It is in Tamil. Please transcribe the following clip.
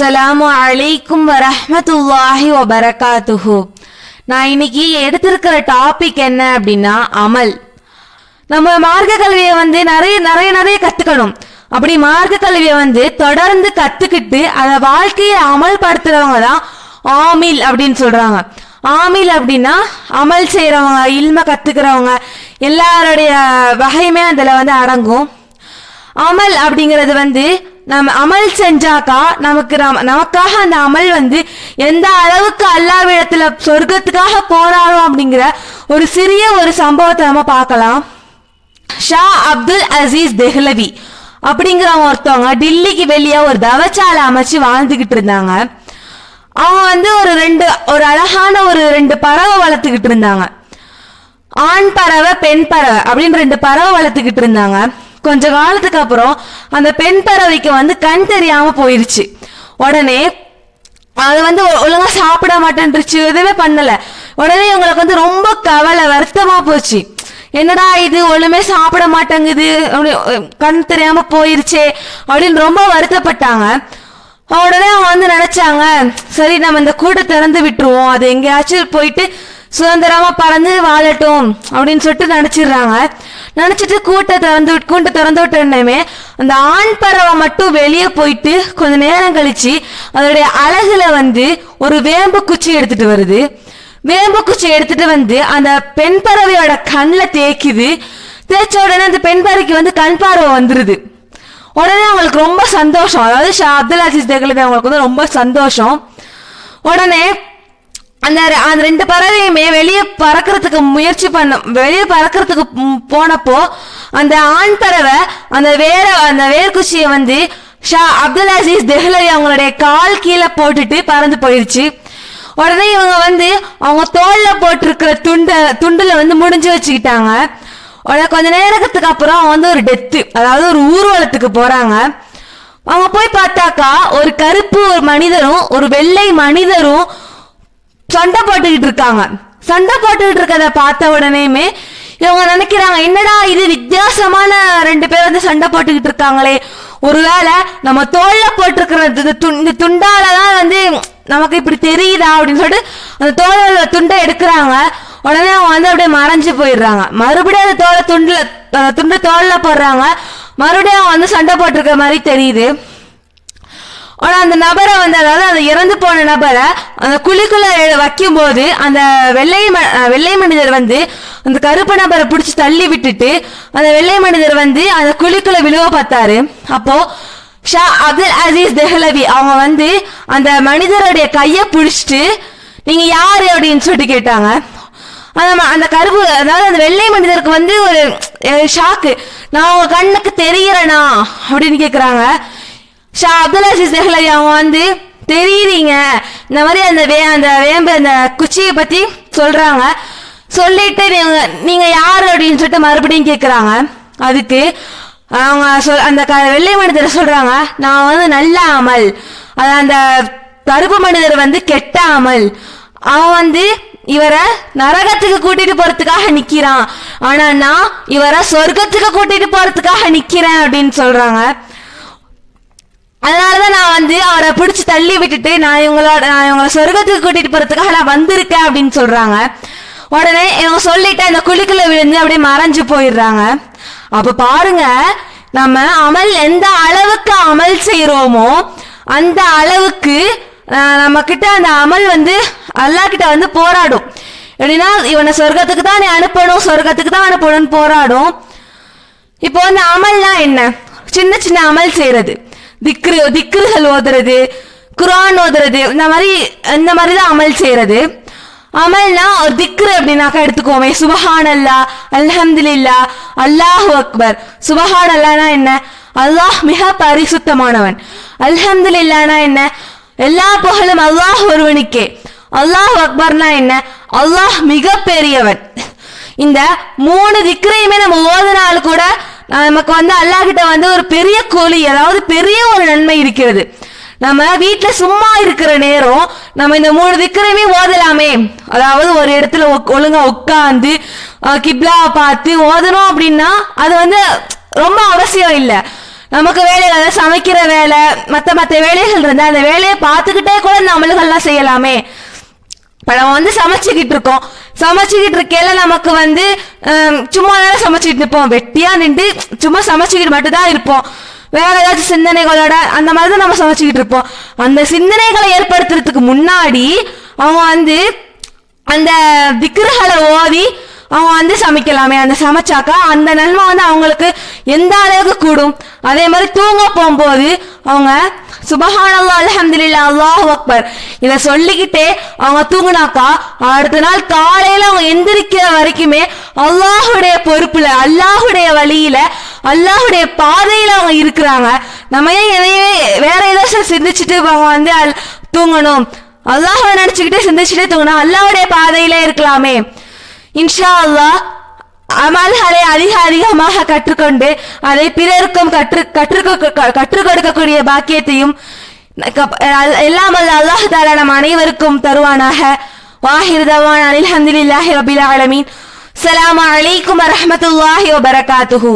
அஸ்லாம் அலைக்கும் வரமத்துல்லாஹி வபரகாத்துஹு நான் இன்னைக்கு எடுத்திருக்கிற டாபிக் என்ன அப்படின்னா அமல் நம்ம மார்க்க கல்வியை வந்து நிறைய நிறைய நிறைய கத்துக்கணும் அப்படி மார்க்க கல்வியை வந்து தொடர்ந்து கத்துக்கிட்டு அதை வாழ்க்கையை அமல்படுத்துறவங்க தான் ஆமில் அப்படின்னு சொல்றாங்க ஆமில் அப்படின்னா அமல் செய்யறவங்க இல்ம கத்துக்கிறவங்க எல்லாருடைய வகையுமே அதுல வந்து அடங்கும் அமல் அப்படிங்கிறது வந்து நம்ம அமல் செஞ்சாக்கா நமக்கு நமக்காக அந்த அமல் வந்து எந்த அளவுக்கு அல்லாவிடத்துல சொர்க்கத்துக்காக போராடும் அப்படிங்கிற ஒரு சிறிய ஒரு சம்பவத்தை நம்ம பார்க்கலாம். ஷா அப்துல் அசீஸ் தெஹ்லவி அப்படிங்கிறவங்க ஒருத்தவங்க டில்லிக்கு வெளியே ஒரு தவச்சாலை அமைச்சு வாழ்ந்துகிட்டு இருந்தாங்க. அவங்க வந்து ஒரு ரெண்டு ஒரு அழகான ஒரு ரெண்டு பறவை வளர்த்துக்கிட்டு இருந்தாங்க. ஆண் பறவை பெண் பறவை அப்படின்னு ரெண்டு பறவை வளர்த்துக்கிட்டு இருந்தாங்க. கொஞ்ச காலத்துக்கு அப்புறம் அந்த பெண் பறவைக்கு வந்து கண் தெரியாம போயிருச்சு. உடனே அது வந்து ஒழுங்கா சாப்பிட மாட்டேன்ருச்சு எதுவுமே பண்ணல. உடனே இவங்களுக்கு வந்து ரொம்ப கவலை வருத்தமா போச்சு. என்னடா இது ஒண்ணுமே சாப்பிட மாட்டேங்குது அப்படி கண் தெரியாம போயிருச்சே அப்படின்னு ரொம்ப வருத்தப்பட்டாங்க. உடனே அவங்க வந்து நினைச்சாங்க சரி நம்ம இந்த கூட்டை திறந்து விட்டுருவோம் அது எங்கேயாச்சும் போயிட்டு சுதந்திரமா பறந்து வாழட்டும் அப்படின்னு சொல்லிட்டு நினைச்சிடுறாங்க. நினைச்சிட்டு கூட்டை திறந்து விட்டு திறந்து விட்டோன்னே அந்த ஆண் பறவை மட்டும் வெளியே போயிட்டு கொஞ்ச நேரம் கழிச்சு அதோடைய அழகுல வந்து ஒரு வேம்பு குச்சி எடுத்துட்டு வருது. வேம்பு குச்சி எடுத்துட்டு வந்து அந்த பெண் பறவையோட கண்ணில் தேய்க்குது. தேய்ச்ச உடனே அந்த பெண் பறவைக்கு வந்து கண் பார்வை வந்துருது. உடனே அவங்களுக்கு ரொம்ப சந்தோஷம். அதாவது ஷா அப்துல் அஜிஸ் தேகலவி அவங்களுக்கு வந்து ரொம்ப சந்தோஷம். உடனே அந்த ரெ- அந்த ரெண்டு பறவையுமே வெளியே பறக்கிறதுக்கு முயற்சி பண்ண வெளியே பறக்கிறதுக்கு போனப்போ அந்த ஆண் பறவை அந்த வேற அந்த வேர்குச்சியை வந்து ஷா அப்துல் அசீஸ் தெஹ்லவி அவங்களுடைய கால் கீழே போட்டுட்டு பறந்து போயிடுச்சு உடனே இவங்க வந்து அவங்க தோல்ல போட்டிருக்கிற துண்ட துண்டுல வந்து முடிஞ்சு வச்சுக்கிட்டாங்க. உடனே கொஞ்ச நேரத்துக்கு அப்புறம் அவங்க வந்து ஒரு டெத்து அதாவது ஒரு ஊர்வலத்துக்கு போறாங்க. அவங்க போய் பார்த்தாக்கா ஒரு கருப்பு ஒரு மனிதரும் ஒரு வெள்ளை மனிதரும் சண்டை போட்டுக்கிட்டு இருக்காங்க. சண்டை போட்டுக்கிட்டு இருக்கதை பார்த்த உடனேயுமே இவங்க நினைக்கிறாங்க என்னடா இது? வித்தியாசமான ரெண்டு பேர் வந்து சண்டை போட்டுக்கிட்டு இருக்காங்களே. ஒருவேளை நம்ம தோல்ல போட்டிருக்கிற இந்த இந்த துண்டால தான் வந்து நமக்கு இப்படி தெரியுதா? அப்படின்னு சொல்லிட்டு அந்த தோல துண்டை எடுக்கிறாங்க. உடனே அவங்க வந்து அப்படியே மறைஞ்சு போயிடுறாங்க. மறுபடியும் அந்த தோலை துண்டுல துண்டு தோல்ல போடுறாங்க. மறுபடியும் அவங்க வந்து சண்டை போட்டிருக்கிற மாதிரி தெரியுது. ஆனா அந்த நபரை வந்து அதாவது அந்த இறந்து போன நபரை அந்த குழிக்குள்ள வைக்கும் போது அந்த வெள்ளை ம- வெள்ளை மனிதர் வந்து அந்த கருப்பு நபரை பிடிச்சி தள்ளி விட்டுட்டு அந்த வெள்ளை மனிதர் வந்து அந்த குழிக்குள்ள விழுவ பார்த்தாரு. அப்போ ஷா அப்துல் அசீஸ் தெஹலவி அவங்க வந்து அந்த மனிதருடைய கையை பிடிச்சிட்டு நீங்க யாரு? அப்படின்னு சொல்லிட்டு கேட்டாங்க. அந்த அந்த கருப்பு அதாவது அந்த வெள்ளை மனிதருக்கு வந்து ஒரு ஷாக்கு நான் உங்க கண்ணுக்கு தெரியறேனா? அப்படின்னு கேக்குறாங்க. ஷா அப்துல் அசீஸ் அவங்க வந்து தெரியுறீங்க. இந்த மாதிரி அந்த வே அந்த வேம்பு அந்த குச்சியை பற்றி சொல்கிறாங்க சொல்லிட்டு நீங்க நீங்க யார் அப்படின்னு சொல்லிட்டு மறுபடியும் கேட்குறாங்க அதுக்கு அவங்க சொல் அந்த க வெள்ளை மனிதர் சொல்கிறாங்க நான் வந்து நல்ல அமல் அது அந்த கருப்பு மனிதர் வந்து கெட்ட அமல் அவன் வந்து இவரை நரகத்துக்கு கூட்டிட்டு போறதுக்காக நிக்கிறான். ஆனா நான் இவரை சொர்க்கத்துக்கு கூட்டிட்டு போறதுக்காக நிக்கிறேன் அப்படின்னு சொல்றாங்க. அதனாலதான் நான் வந்து அவரை பிடிச்சி தள்ளி விட்டுட்டு நான் இவங்களோட நான் இவங்களை சொர்க்கத்துக்கு கூட்டிட்டு போறதுக்காக நான் வந்திருக்கேன் அப்படின்னு சொல்றாங்க. உடனே இவங்க சொல்லிட்டு அந்த குழிக்குள்ள விழுந்து அப்படியே மறைஞ்சு போயிடுறாங்க. அப்ப பாருங்க நம்ம அமல் எந்த அளவுக்கு அமல் செய்யறோமோ அந்த அளவுக்கு நம்ம கிட்ட அந்த அமல் வந்து அல்லாஹ் கிட்ட வந்து போராடும். எப்படின்னா இவனை சொர்க்கத்துக்கு தான் நீ அனுப்பணும் சொர்க்கத்துக்கு தான் அனுப்பணும்னு போராடும். இப்போ வந்து அமல்னா என்ன? சின்ன சின்ன அமல் செய்யறது திக்ரு திக்ருகள் ஓதுறது குரான் ஓதுறது இந்த மாதிரி இந்த மாதிரி தான் அமல் செய்யறது. அமல்னா ஒரு திக்ரு அப்படின்னாக்கா எடுத்துக்கோமே. சுபஹான் அல்லா அல்ஹம்துலில்லா அல்லாஹு அக்பர். சுபஹான் அல்லானா என்ன? அல்லாஹ் மிக பரிசுத்தமானவன். அல்ஹம்துலில்லானா என்ன? எல்லா புகழும் அல்லாஹ் ஒருவனுக்கே. அல்லாஹ் அக்பர்னா என்ன? அல்லாஹ் மிக பெரியவன் இந்த மூணு திக்ரையுமே நம்ம ஓதுனால் கூட நமக்கு வந்து அல்லாஹ் கிட்ட வந்து ஒரு பெரிய கூலி அதாவது பெரிய ஒரு நன்மை இருக்கிறது. நம்ம வீட்டுல சும்மா இருக்கிற நேரம் நம்ம இந்த மூணு திக்கரையுமே ஓதலாமே. அதாவது ஒரு இடத்துல ஒழுங்கா உட்காந்து கிப்லாவை பார்த்து ஓதணும் அப்படின்னா அது வந்து ரொம்ப அவசியம் இல்லை. நமக்கு வேலைகள் சமைக்கிற வேலை மற்ற மற்ற வேலைகள் இருந்தா அந்த வேலையை பார்த்துக்கிட்டே கூட நம்மளுகள்லாம் செய்யலாமே. இப்ப நம்ம வந்து சமைச்சுக்கிட்டு இருக்கோம். சமைச்சுக்கிட்டு இருக்கையில நமக்கு வந்து சும்மா நேரம் சமைச்சுக்கிட்டு இருப்போம் வெட்டியா நின்று சும்மா சமைச்சுக்கிட்டு மட்டும்தான் இருப்போம். வேற ஏதாச்சும் சிந்தனைகளோட அந்த மாதிரி தான் நம்ம சமைச்சுக்கிட்டு இருப்போம். அந்த சிந்தனைகளை ஏற்படுத்துறதுக்கு முன்னாடி அவங்க வந்து அந்த விக்கிரகளை ஓதி அவங்க வந்து சமைக்கலாமே அந்த சமைச்சாக்கா அந்த நன்மை வந்து அவங்களுக்கு எந்த அளவுக்கு கூடும்? அதே மாதிரி தூங்க போகும்போது அவங்க சுபஹானல்லா அலஹம்துல்லா அல்லாஹ் அக்பர். இதை சொல்லிக்கிட்டே அவங்க தூங்குனாக்கா அடுத்த நாள் காலையில அவங்க எந்திரிக்கிற வரைக்குமே அல்லாஹுடைய பொறுப்புல அல்லாஹுடைய வழியில அல்லாஹுடைய பாதையில அவங்க இருக்கிறாங்க. நம்ம ஏன் எதையே வேற ஏதாச்சும் சிந்திச்சுட்டு அவங்க வந்து தூங்கணும். அல்லாஹ்வை நினைச்சுக்கிட்டே சிந்திச்சுட்டே தூங்கணும் அல்லாஹுடைய பாதையில இருக்கலாமே. இன்ஷா அல்லாஹ் அமல்களை அதிக அதிகமாக கற்றுக்கொண்டு அதை பிறருக்கும் கற்று கற்றுக்க கற்றுக் கொடுக்கக்கூடிய பாக்கியத்தையும் க- எல்லாம் வல்ல அல்லாஹ் தாலா நம் அனைவருக்கும் தருவானாக. வாஹிர் தவான் அல்ஹம்துலில்லாஹி ரபில் ஆலமீன். அலாம் அலைக்கும் வரமத்துல்லாஹி வபரகாத்துஹூ.